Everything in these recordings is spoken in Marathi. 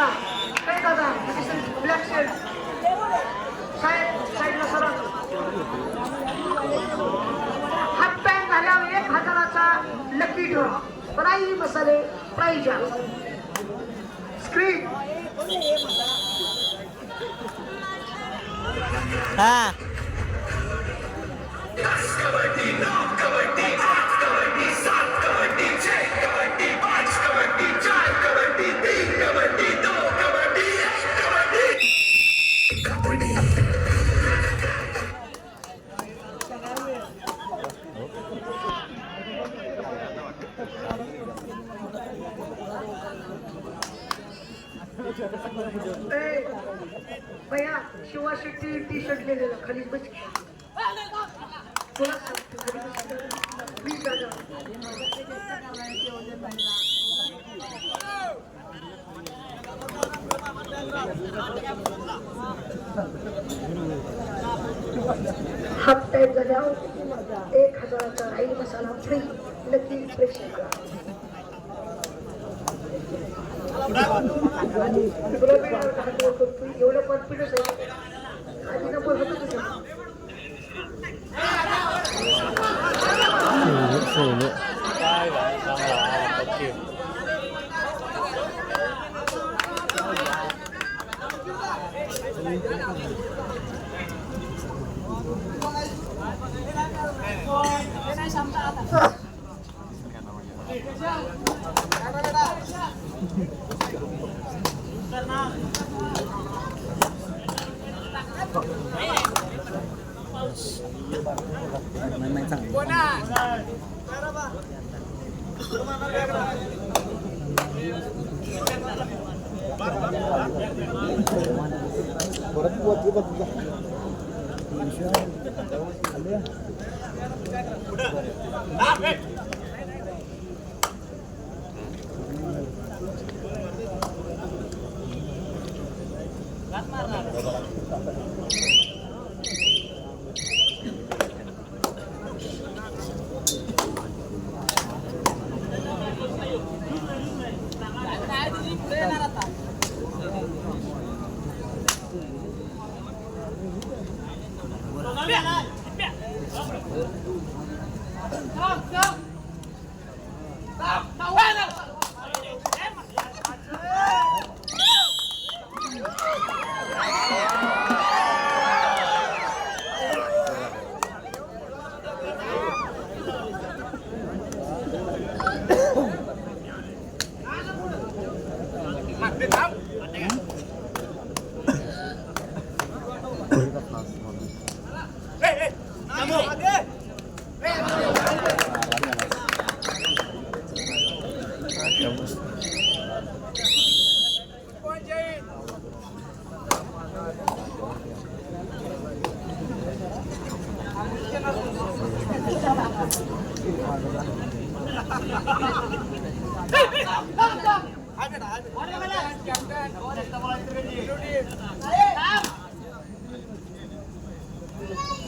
दादा काय दादा ब्लॅक शेड साहेब साईडला सरा हात पॅन्ट झाल्यावर एक हजाराचा लकी ड्रॉ प्राईज मसाले प्राईज स्क्रीन हा भैया शिवा शेट्टी टी शर्ट लिहिलेला खाली बस तुला सांगतो, खाली बस. हाफ टाईप झाल्यावर एक हजाराचा राईल मसाला फ्री नक्की प्रेक्षक तुला मी हात करतो एवढं कॉन्फिडन्स आहे आधी नंबर होतो तुझा नाही चांगलं इकडनं हे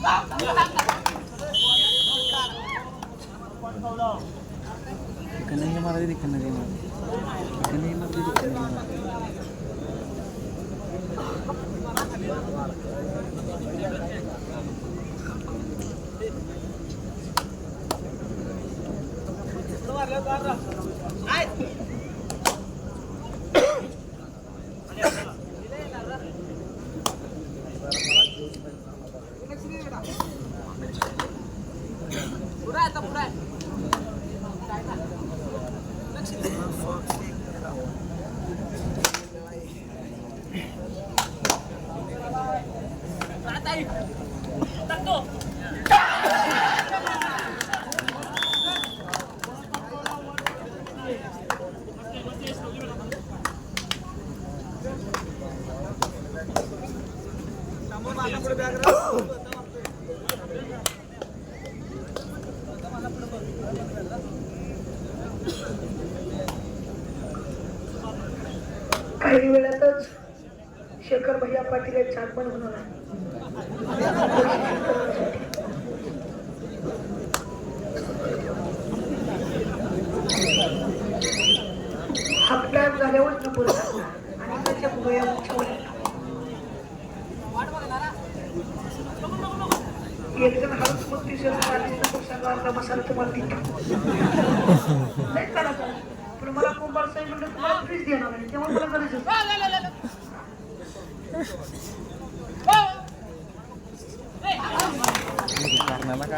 मारायचं तिकडनं हे मारायचं काही हाफ झाल्यावर नंबर आणि त्याच्या गोळ्या उठवल्या एक जण हळद बत्तीस मसाला तुम्हाला देतो नाही पण मला कुंभार साहेब म्हणलं तुम्हाला फ्रीज देणार नाही तेव्हा मला गरज कारणाला मला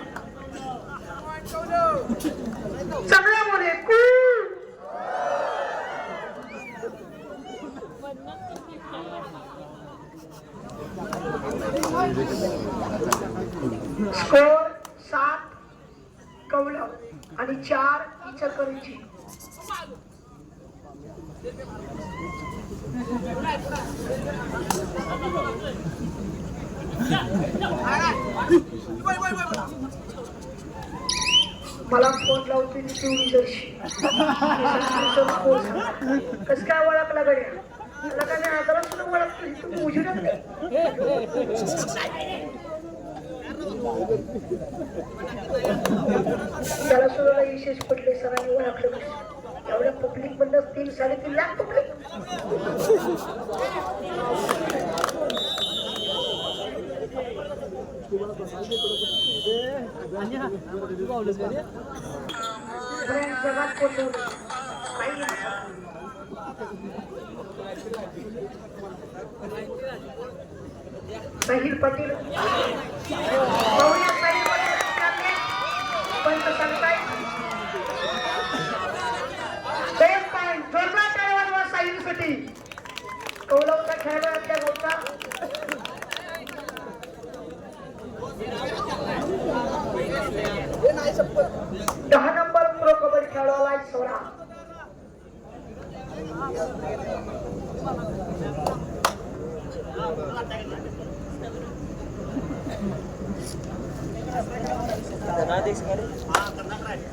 मला फोन लावते ती पिवळी कस काय ओळखला गड्या? त्याला नाही आता सुद्धा ओळखतो तू त्याला सुद्धा विशेष पडले सरांनी ओळखलं कसं एवढ्या पब्लिक मधनं तीन साडेतीन लाख पब्लिक ब्रँड जगात पंत. करताय. जोरदार टाळ्या वाजवा कौलवचा खेळाडू आपल्या गावचा दहा नंबर प्रो कबड्डी खेळाडूला सोळा प्रेक्षक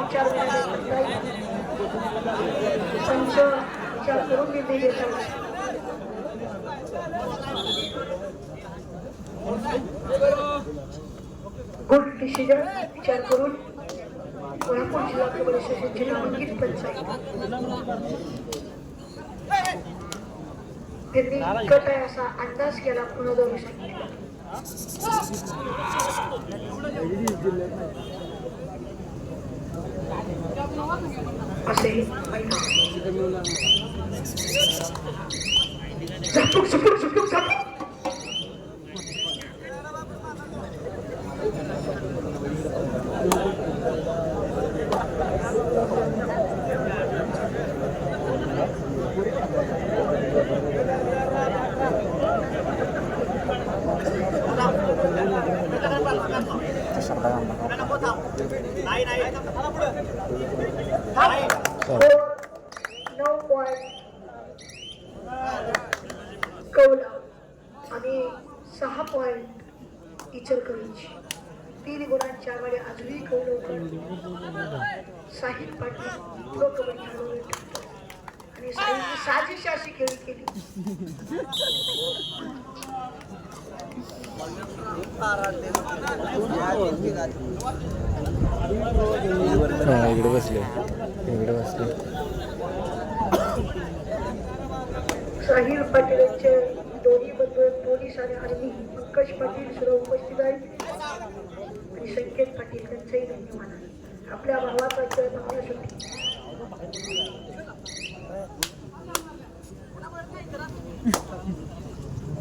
विचार पंच विचार करून निर्णय गुड डिसिजन विचार करून कोल्हापूर जिल्हा कबड्डी असोसिएशनचे पंचायत त्यांनी कट आहे असा अंदाज केला पुन्हा जाऊ सांगितलं Kasi, Sapok, sapok, sapok, sapok! Sahil Patil pro kabaddi खेळाडू आणि साहिलने साजिश अशी खेळी केली. इकडे बसले. इकडे बसले. साहिल पाटील यांचे दोन्ही बंधू पोलीस आणि आर्मी पंकज पाटील सुद्धा उपस्थित आहेत. आणि संकेत पाटील त्यांचंही धन्यवाद. आपल्या भावाचा खेळ बघण्यासाठी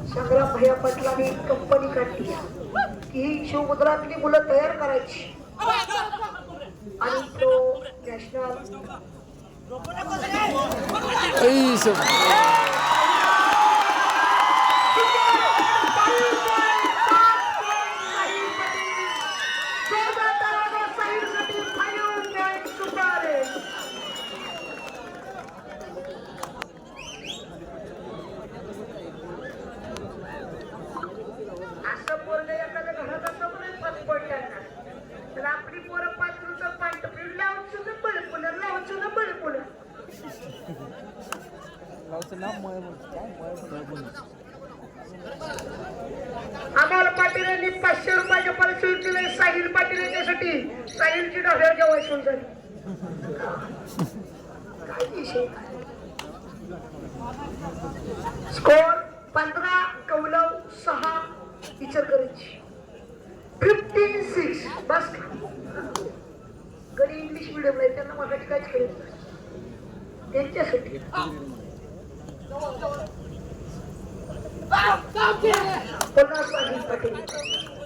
संग्राम भैया पाटलांनी कंपनी काढली. की ही शिवमुद्रातली मुलं तयार करायची. आणि तो नॅशनल असं पोरग एखाद्या घरात असं म्हणे पाच पडल्याना तर आपली पोरं पाच रुपये पाच टपरी लावून सुद्धा बळ पुन्हा लावून सुद्धा बळ पुन्हा गावचं नाव मळ आम्हाला पाटील पाचशे रुपयाच्या पारितोषिक दिले साहिल पाटील यांच्यासाठी. साहिलची डॉक्टर जेव्हा सुरू झाली. स्कोर पंधरा कौलव सहा इचलकरंजी फिफ्टीन सिक्स बस घरी इंग्लिश मिडियमला आहे त्यांना मराठी काहीच कळत नाही. त्यांच्यासाठी पुन्हा साहिल पाटील सुंदर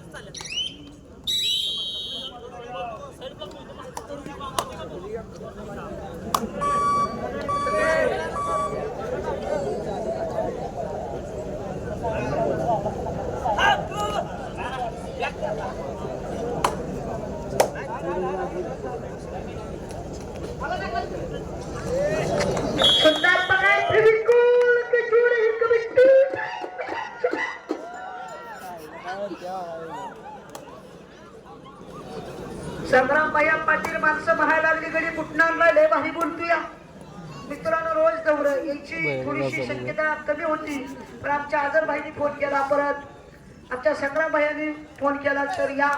कमी होती. पण आमच्या आजर भाईनी फोन केला परत. आमच्या संग्राम भाईनी फोन केला तर या.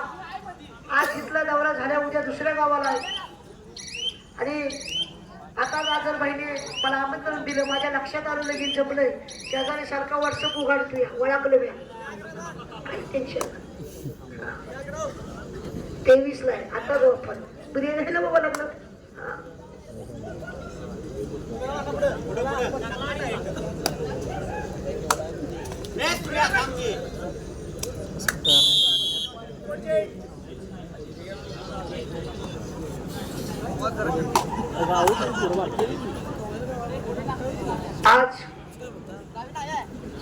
आज इथला दौरा झाल्या उद्या दुसऱ्या गावाला आणि आता राजर भाईने मला आमंत्रण दिलं माझ्या लक्षात आलं लगीन जमलंय शेजारी सारखा व्हॉट्सअप उघडतोय ओळखलं मी. काही टेन्शन तेवीस ला आहे आता जाऊ आपण. बिर्याणी बाबा लग्न हा. आज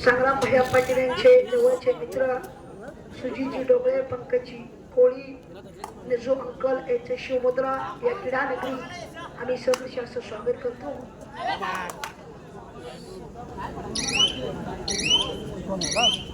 संग्राम भैया पाटील यांचे जवळचे मित्र सुजीजी डोबळे पंकजी कोळी निजो अंकल यांचे शिवमुद्रा या क्रीडा नगरी आम्ही सहर्ष स्वागत करतो. आज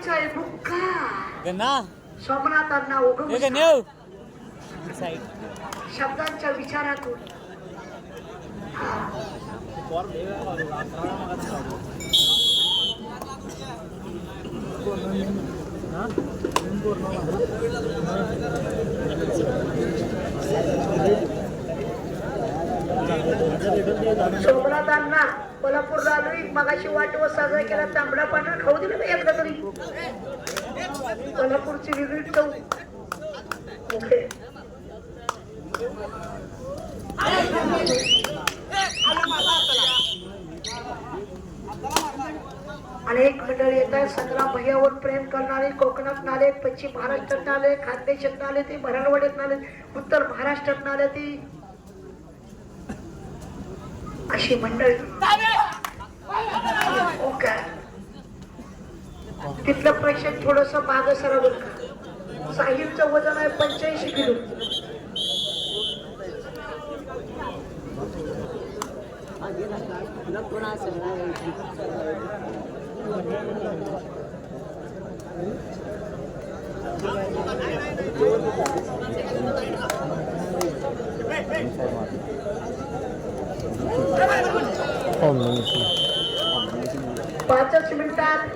पाणायचा आहे बुक्का गण्णा सोमनाथांना हे उगम गण्या साईड शब्दांच्या विचारातून सोमनाथांना कोल्हापूरला आलोय मगाशी व साजरा केला तांबडा पांढरा खाऊ दिला ना एकदा तरी. कोल्हापूरची वेगळी चव. ओके. अनेक येत येतात सगळा भैयावर प्रेम करणारे कोकणात नाले पश्चिम महाराष्ट्रात नाले खानदेशात नाले ते मराठवाड्यात नाले उत्तर महाराष्ट्रात नाले ती अशी मंडळी. तिथलं प्रेक्षक थोडस माग सरावर का. साहिलचं वजन आहे पंच्याऐंशी किलो. पाचच मिनिटात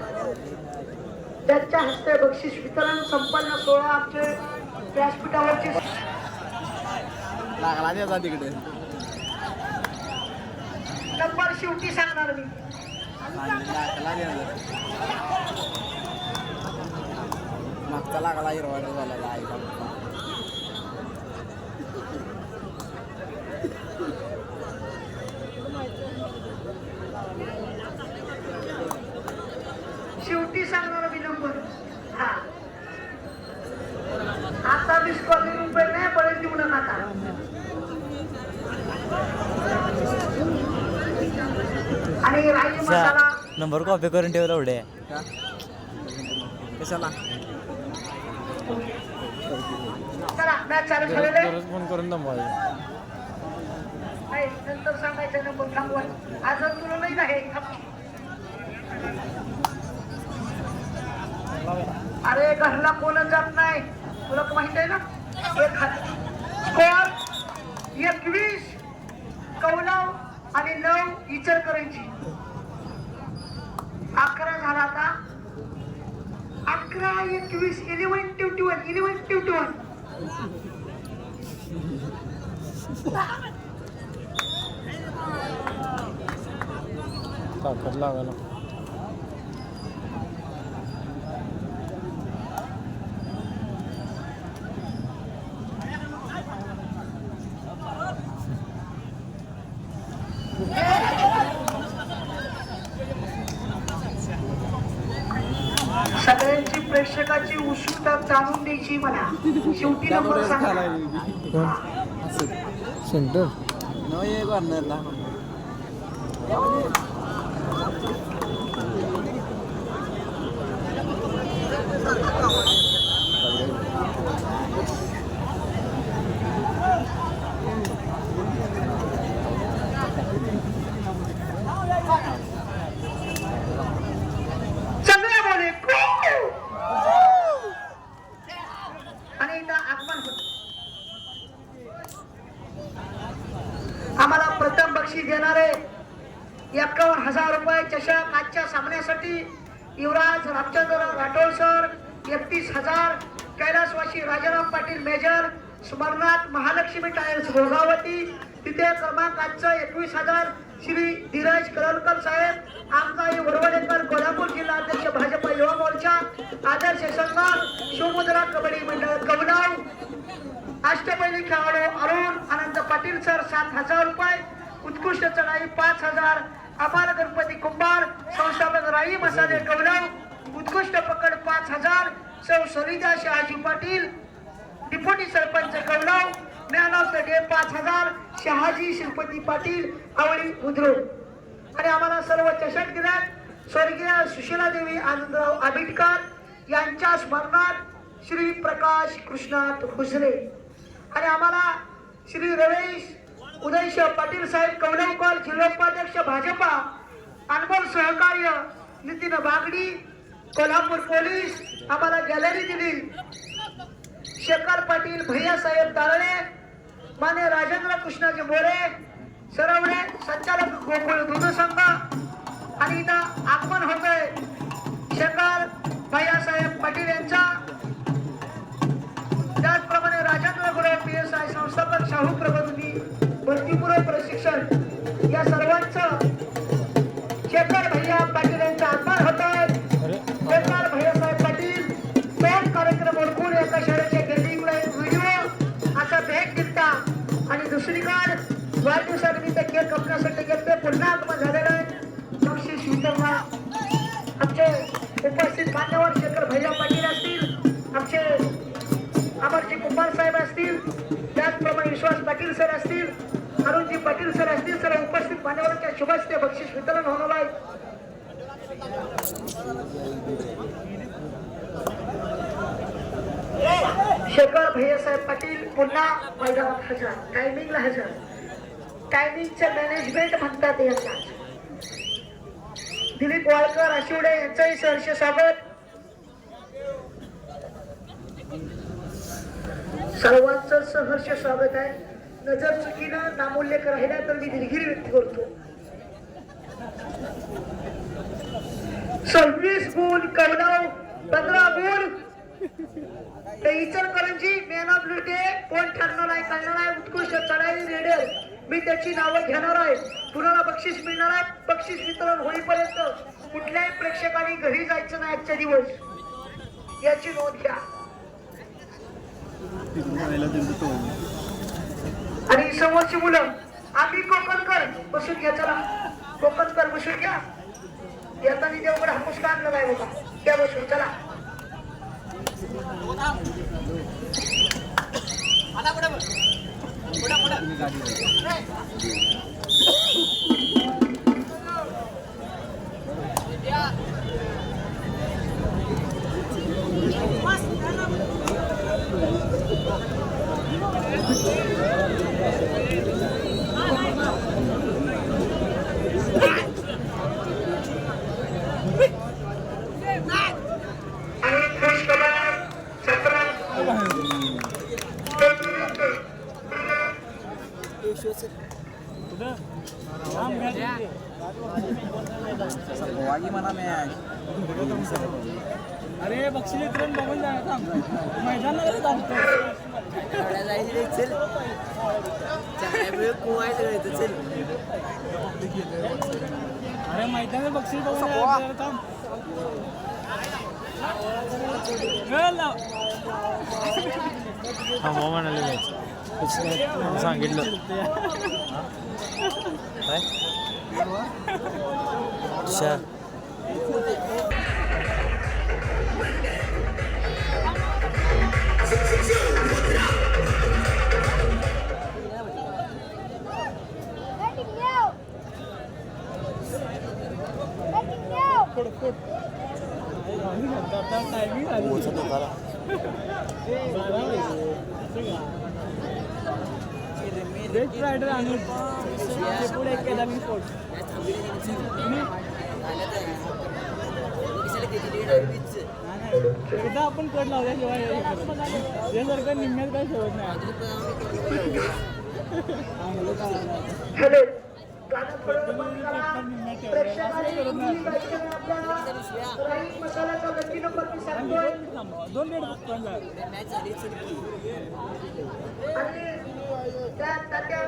त्यांच्या हस्ते बक्षीस वितरण संपन्न सोहळा आमचे व्यासपीठावरचे लागला तिकडे. नंबर शेवटी सांगणार मी. लागला मागचा लागला हिरवा झाला आईला शेवटी सांगणार मी नंबर हा आता वीस कॉलनी रुपये नाही पडेल देऊ नका आता आणि राई मसाला नंबर कॉपी करून ठेवला एवढे. कशाला? फोन करून नाही, नंतर सांगायचा नंबर थांबवाय आज तुला नाही आहे अरे घरला कोणच जात नाही. तुला माहीत आहे ना? एक स्कोर एकवीस. कौलाव आणि नऊ करायची अकरा झाला आता. अकरा एकवीस eleven twenty one eleven twenty one. ताकद लागायला द्यायची मला शेवटी नंबर सांगा सेंटर. न ये कॉर्नरला सगळ्या बोले आणि इथं आगमन होत आम्हाला प्रथम बक्षीस देणारे एकावन्न हजार रुपये चषक आजच्या सामन्यासाठी युवराज रामचंद्र राठोड सर एकतीस हजार कैलासवासी राजाराम पाटील मेजर स्मरणात महालक्ष्मी टायर्स भोगावती तिथे क्रमांक आजचं हजार श्री धीरज करलकर साहेब आमदार वडवडेकर कोल्हापूर जिल्हा अध्यक्ष भाजप युवा मोर्चा आदर्श संघ शिवमुद्रा कबड्डी मंडळ कवडाव अष्टपैली खेळाडू अरुण अनंत पाटील सर सात हजार रुपये उत्कृष्ट चढाई पाच हजार अपार गणपती कुंभार संस्थापक राई मसाले कवडाव उत्कृष्ट पकड पाच हजार सौ सरिता शहाजी पाटील डिप्युटी सरपंच कवडाव मॅन सगळे पाच हजार शहाजी श्रीपती पाटील आवळी बुद्रुक. आणि आम्हाला सर्व चषक दिल्यात. स्वर्गीय सुशीला देवी आनंदराव आबिटकर यांच्या स्मरणात श्री प्रकाश कृष्णात हुसरे आणि आम्हाला श्री रमेश उदयश पाटील साहेब कवलेकर जिल्होपाध्यक्ष भाजपा अनमोल सहकार्य नितीन बागडी कोल्हापूर पोलीस आम्हाला गॅलरी दिली. शेखर पाटील भैया साहेब दारणे माने राजेंद्र कृष्णाजी मोरे सरवणे संचालक गोकुळ दूध संघ आणि इथं आगमन होतंय. शेखर भैया साहेब पाटील यांचा. त्याचप्रमाणे Rajendra Gurav P S I संस्थापक शाहू प्रबोधिनी भरतीपूर्व प्रशिक्षण या सर्वांचं शेखर भैया पाटील यांचं आगमन होत आहे शेखर भैया साहेब पाटील दोन कार्यक्रम ओळखून एका शहराच्या बिल्डिंगला एक व्हिडिओ असा भेट आणि दुसरीकडे वाढदिवसानिमित्त केक कापण्यासाठी गेले पुन्हा आगमन झालेलं आहे. बक्षीस वितरणात आमचे उपस्थित मान्यवर शेखर भैया पाटील असतील आमचे अमरजी कुंभार साहेब असतील त्याचप्रमाणे विश्वास पाटील सर असतील अरुणजी पाटील सर असतील सर उपस्थित मान्यवरांच्या शुभेच्छा बक्षीस वितरण होणार आहे. शेखर भैयासाहेब पाटील पुन्हा मैदानात हजर. टायमिंगला हजर. टायमिंगचे मॅनेजमेंट म्हणतात यांना. दिलीप वाळकर आशिवडे यांचंही सहर्ष स्वागत. सर्वांचं सहर्ष स्वागत आहे. नजर चुकीनं नामोल्लेख राहिला तर मी दिलगिरी व्यक्त करतो. सव्वीस गुण कवलाव पंधरा गुण. तर इचलकरंजी मॅन ऑफ लुटे कोण ठरणार आहे करणार आहे उत्कृष्ट चढाई रेडर मी त्याची नावं घेणार आहे. कुणाला बक्षीस मिळणार आहे? बक्षीस वितरण होईपर्यंत कुठल्याही प्रेक्षकांनी घरी जायचं नाही आजच्या दिवस. याची नोंद घ्या. आणि समोरची मुलं आम्ही कोकणकर बसून घ्या चला. कोकणकर बसून घ्या. येताना देवकडे हापूस काढला नाही बघा. त्या बसून चला. आणि अरे मैदानात बक्षीस बघून जा, जरा थांब म्हणाले मॅच सांगितलं. काय? अच्छा. Letting एकदा आपण कट लावल्याशिवाय यासारखं निम्म्यात काय ठेवत नाही. हॅलो दोन डेट पण आणि त्या तात्या